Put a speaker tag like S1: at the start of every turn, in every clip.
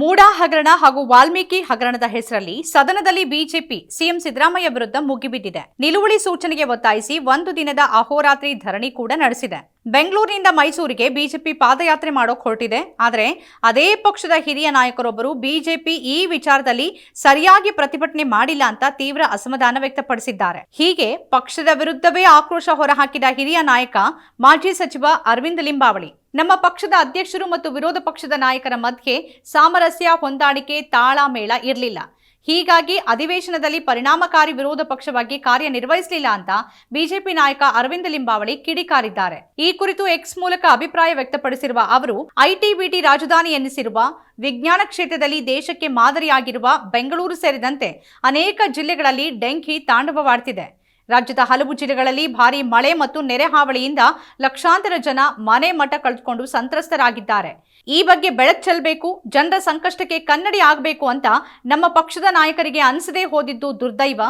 S1: ಮೂಡಾ ಹಗರಣ ಹಾಗೂ ವಾಲ್ಮೀಕಿ ಹಗರಣದ ಹೆಸರಲ್ಲಿ ಸದನದಲ್ಲಿ ಬಿಜೆಪಿ ಸಿಎಂ ಸಿದ್ದರಾಮಯ್ಯ ವಿರುದ್ಧ ಮುಗಿಬಿದ್ದಿದೆ. ನಿಲುವಳಿ ಸೂಚನೆಗೆ ಒತ್ತಾಯಿಸಿ ಒಂದು ದಿನದ ಅಹೋರಾತ್ರಿ ಧರಣಿ ಕೂಡ ನಡೆಸಿದೆ. ಬೆಂಗಳೂರಿನಿಂದ ಮೈಸೂರಿಗೆ ಬಿಜೆಪಿ ಪಾದಯಾತ್ರೆ ಮಾಡೋಕೆ ಹೊರಟಿದೆ. ಆದರೆ ಅದೇ ಪಕ್ಷದ ಹಿರಿಯ ನಾಯಕರೊಬ್ಬರು ಬಿಜೆಪಿ ಈ ವಿಚಾರದಲ್ಲಿ ಸರಿಯಾಗಿ ಪ್ರತಿಭಟನೆ ಮಾಡಿಲ್ಲ ಅಂತ ತೀವ್ರ ಅಸಮಾಧಾನ ವ್ಯಕ್ತಪಡಿಸಿದ್ದಾರೆ. ಹೀಗೆ ಪಕ್ಷದ ವಿರುದ್ಧವೇ ಆಕ್ರೋಶ ಹೊರಹಾಕಿದ ಹಿರಿಯ ನಾಯಕ ಮಾಜಿ ಸಚಿವ ಅರವಿಂದ್ ಲಿಂಬಾವಳಿ. ನಮ್ಮ ಪಕ್ಷದ ಅಧ್ಯಕ್ಷರು ಮತ್ತು ವಿರೋಧ ಪಕ್ಷದ ನಾಯಕರ ಮಧ್ಯೆ ಸಾಮರಸ್ಯ, ಹೊಂದಾಣಿಕೆ, ತಾಳಮೇಳ ಇರಲಿಲ್ಲ. ಹೀಗಾಗಿ ಅಧಿವೇಶನದಲ್ಲಿ ಪರಿಣಾಮಕಾರಿ ವಿರೋಧ ಪಕ್ಷವಾಗಿ ಕಾರ್ಯನಿರ್ವಹಿಸಲಿಲ್ಲ ಅಂತ ಬಿಜೆಪಿ ನಾಯಕ ಅರವಿಂದ ಲಿಂಬಾವಳಿ ಕಿಡಿಕಾರಿದ್ದಾರೆ. ಈ ಕುರಿತು ಎಕ್ಸ್ ಮೂಲಕ ಅಭಿಪ್ರಾಯ ವ್ಯಕ್ತಪಡಿಸಿರುವ ಅವರು ಐಟಿ ಬಿಟಿ ರಾಜಧಾನಿ ಎನ್ನಿಸಿರುವ ವಿಜ್ಞಾನ ಕ್ಷೇತ್ರದಲ್ಲಿ ದೇಶಕ್ಕೆ ಮಾದರಿಯಾಗಿರುವ ಬೆಂಗಳೂರು ಸೇರಿದಂತೆ ಅನೇಕ ಜಿಲ್ಲೆಗಳಲ್ಲಿ ಡೆಂಕಿ ತಾಂಡವವಾಡ್ತಿದೆ. ರಾಜ್ಯದ ಹಲವು ಜಿಲ್ಲೆಗಳಲ್ಲಿ ಭಾರೀ ಮಳೆ ಮತ್ತು ನೆರೆ ಹಾವಳಿಯಿಂದ ಲಕ್ಷಾಂತರ ಜನ ಮನೆ ಮಠ ಕಳೆದುಕೊಂಡು ಸಂತ್ರಸ್ತರಾಗಿದ್ದಾರೆ. ಈ ಬಗ್ಗೆ ಬೆಳಕು ಚೆಲ್ಲಬೇಕು, ಜನರ ಸಂಕಷ್ಟಕ್ಕೆ ಕನ್ನಡಿ ಆಗಬೇಕು ಅಂತ ನಮ್ಮ ಪಕ್ಷದ ನಾಯಕರಿಗೆ ಅನಿಸದೇ ಹೋದಿದ್ದು ದುರ್ದೈವ.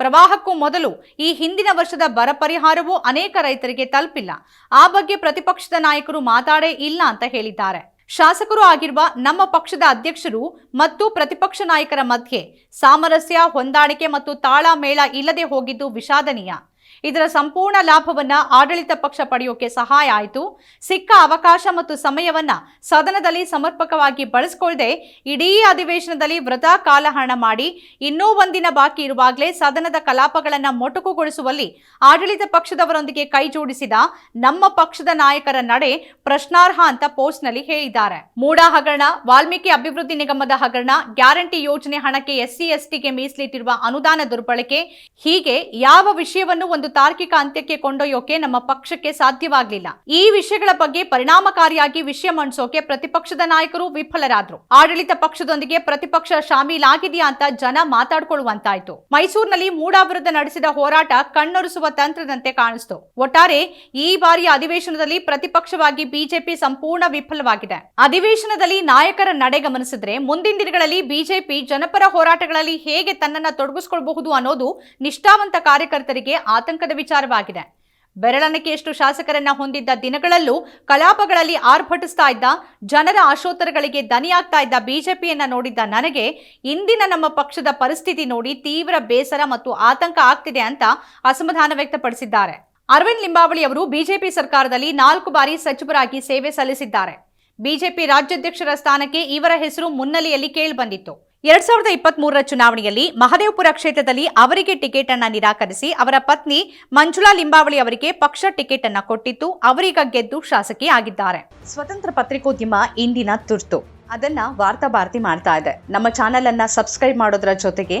S1: ಪ್ರವಾಹಕ್ಕೂ ಮೊದಲು ಈ ಹಿಂದಿನ ವರ್ಷದ ಬರ ಪರಿಹಾರವೂ ಅನೇಕ ರೈತರಿಗೆ ತಲುಪಿಲ್ಲ. ಆ ಬಗ್ಗೆ ಪ್ರತಿಪಕ್ಷದ ನಾಯಕರು ಮಾತಾಡೇ ಇಲ್ಲ ಅಂತ ಹೇಳಿದ್ದಾರೆ. ಶಾಸಕರು ಆಗಿರುವ ನಮ್ಮ ಪಕ್ಷದ ಅಧ್ಯಕ್ಷರು ಮತ್ತು ಪ್ರತಿಪಕ್ಷ ನಾಯಕರ ಮಧ್ಯೆ ಸಾಮರಸ್ಯ, ಹೊಂದಾಣಿಕೆ ಮತ್ತು ತಾಳಮೇಳ ಇಲ್ಲದೆ ಹೋಗಿದ್ದು ವಿಷಾದನೀಯ. ಇದರ ಸಂಪೂರ್ಣ ಲಾಭವನ್ನ ಆಡಳಿತ ಪಕ್ಷ ಪಡೆಯೋಕೆ ಸಹಾಯ ಆಯಿತು. ಸಿಕ್ಕ ಅವಕಾಶ ಮತ್ತು ಸಮಯವನ್ನ ಸದನದಲ್ಲಿ ಸಮರ್ಪಕವಾಗಿ ಬಳಸಿಕೊಳ್ಳದೆ ಇಡೀ ಅಧಿವೇಶನದಲ್ಲಿ ವೃಥಾ ಕಾಲಹರಣ ಮಾಡಿ ಇನ್ನೂ ಒಂದಿನ ಬಾಕಿ ಇರುವಾಗಲೇ ಸದನದ ಕಲಾಪಗಳನ್ನ ಮೊಟಕುಗೊಳಿಸುವಲ್ಲಿ ಆಡಳಿತ ಪಕ್ಷದವರೊಂದಿಗೆ ಕೈಜೋಡಿಸಿದ ನಮ್ಮ ಪಕ್ಷದ ನಾಯಕರ ನಡೆ ಪ್ರಶ್ನಾರ್ಹ ಅಂತ ಪೋಸ್ಟ್ನಲ್ಲಿ ಹೇಳಿದ್ದಾರೆ. ಮೂಡಾ ಹಗರಣ, ವಾಲ್ಮೀಕಿ ಅಭಿವೃದ್ಧಿ ನಿಗಮದ ಹಗರಣ, ಗ್ಯಾರಂಟಿ ಯೋಜನೆ ಹಣಕ್ಕೆ ಎಸ್ಸಿ, ಎಸ್ಟಿಗೆ ಮೀಸಲಿಟ್ಟಿರುವ ಅನುದಾನ ದುರ್ಬಳಕೆ ಹೀಗೆ ಯಾವ ವಿಷಯವನ್ನು ಒಂದು ತಾರ್ಕಿಕ ಅಂತ್ಯಕ್ಕೆ ಕೊಂಡೊಯ್ಯೋಕೆ ನಮ್ಮ ಪಕ್ಷಕ್ಕೆ ಸಾಧ್ಯವಾಗಲಿಲ್ಲ. ಈ ವಿಷಯಗಳ ಬಗ್ಗೆ ಪರಿಣಾಮಕಾರಿಯಾಗಿ ವಿಷಯ ಮಂಡಿಸೋಕೆ ಪ್ರತಿಪಕ್ಷದ ನಾಯಕರು ವಿಫಲರಾದ್ರು. ಆಡಳಿತ ಪಕ್ಷದೊಂದಿಗೆ ಪ್ರತಿಪಕ್ಷ ಶಾಮೀಲಾಗಿದೆಯಾ ಅಂತ ಜನ ಮಾತಾಡ್ಕೊಳ್ಳುವಂತಾಯ್ತು. ಮೈಸೂರಿನಲ್ಲಿ ಮೂಡಾ ನಡೆಸಿದ ಹೋರಾಟ ಕಣ್ಣೊರೆಸುವ ತಂತ್ರದಂತೆ ಕಾಣಿಸ್ತು. ಒಟ್ಟಾರೆ ಈ ಬಾರಿಯ ಅಧಿವೇಶನದಲ್ಲಿ ಪ್ರತಿಪಕ್ಷವಾಗಿ ಬಿಜೆಪಿ ಸಂಪೂರ್ಣ ವಿಫಲವಾಗಿದೆ. ಅಧಿವೇಶನದಲ್ಲಿ ನಾಯಕರ ನಡೆ ಗಮನಿಸಿದ್ರೆ ಮುಂದಿನ ದಿನಗಳಲ್ಲಿ ಬಿಜೆಪಿ ಜನಪರ ಹೋರಾಟಗಳಲ್ಲಿ ಹೇಗೆ ತನ್ನನ್ನು ತೊಡಗಿಸಿಕೊಳ್ಳಬಹುದು ಅನ್ನೋದು ನಿಷ್ಠಾವಂತ ಕಾರ್ಯಕರ್ತರಿಗೆ ಆತಂಕದ ವಿಚಾರವಾಗಿದೆ. ಬೆರಳಣಿಕೆಯಷ್ಟು ಶಾಸಕರನ್ನ ಹೊಂದಿದ್ದ ದಿನಗಳಲ್ಲೂ ಕಲಾಪಗಳಲ್ಲಿ ಆರ್ಭಟಿಸ್ತಾ ಇದ್ದ, ಜನರ ಆಶೋತ್ತರಗಳಿಗೆ ದನಿಯಾಗ್ತಾ ಇದ್ದ ಬಿಜೆಪಿಯನ್ನ ನೋಡಿದ್ದ ನನಗೆ, ಇಂದಿನ ನಮ್ಮ ಪಕ್ಷದ ಪರಿಸ್ಥಿತಿ ನೋಡಿ ತೀವ್ರ ಬೇಸರ ಮತ್ತು ಆತಂಕ ಆಗ್ತಿದೆ ಅಂತ ಅಸಮಾಧಾನ ವ್ಯಕ್ತಪಡಿಸಿದ್ದಾರೆ. ಅರವಿಂದ್ ಲಿಂಬಾವಳಿ ಅವರು ಬಿಜೆಪಿ ಸರ್ಕಾರದಲ್ಲಿ ನಾಲ್ಕು ಬಾರಿ ಸಚಿವರಾಗಿ ಸೇವೆ ಸಲ್ಲಿಸಿದ್ದಾರೆ. ಬಿಜೆಪಿ ರಾಜ್ಯಾಧ್ಯಕ್ಷರ ಸ್ಥಾನಕ್ಕೆ ಇವರ ಹೆಸರು ಮುನ್ನೆಲೆಯಲ್ಲಿ ಕೇಳಿಬಂದಿತ್ತು ಎರಡ್ ಸಾವಿರದ ಇಪ್ಪತ್ತ್ ಮೂರರ ಚುನಾವಣೆಯಲ್ಲಿ ಮಹದೇವಪುರ ಕ್ಷೇತ್ರದಲ್ಲಿ ಅವರಿಗೆ ಟಿಕೆಟ್ ಅನ್ನ ನಿರಾಕರಿಸಿ ಅವರ ಪತ್ನಿ ಮಂಜುಳಾ ಲಿಂಬಾವಳಿ ಅವರಿಗೆ ಪಕ್ಷ ಟಿಕೆಟ್ ಅನ್ನ ಕೊಟ್ಟಿತ್ತು. ಅವರೀಗ ಗೆದ್ದು ಶಾಸಕಿ ಆಗಿದ್ದಾರೆ. ಸ್ವತಂತ್ರ ಪತ್ರಿಕೋದ್ಯಮ ಇಂದಿನ ತುರ್ತು. ಅದನ್ನ ವಾರ್ತಾ ಭಾರತಿ ಮಾಡ್ತಾ ಇದೆ. ನಮ್ಮ ಚಾನೆಲ್ ಅನ್ನ ಸಬ್ಸ್ಕ್ರೈಬ್ ಮಾಡೋದ್ರ ಜೊತೆಗೆ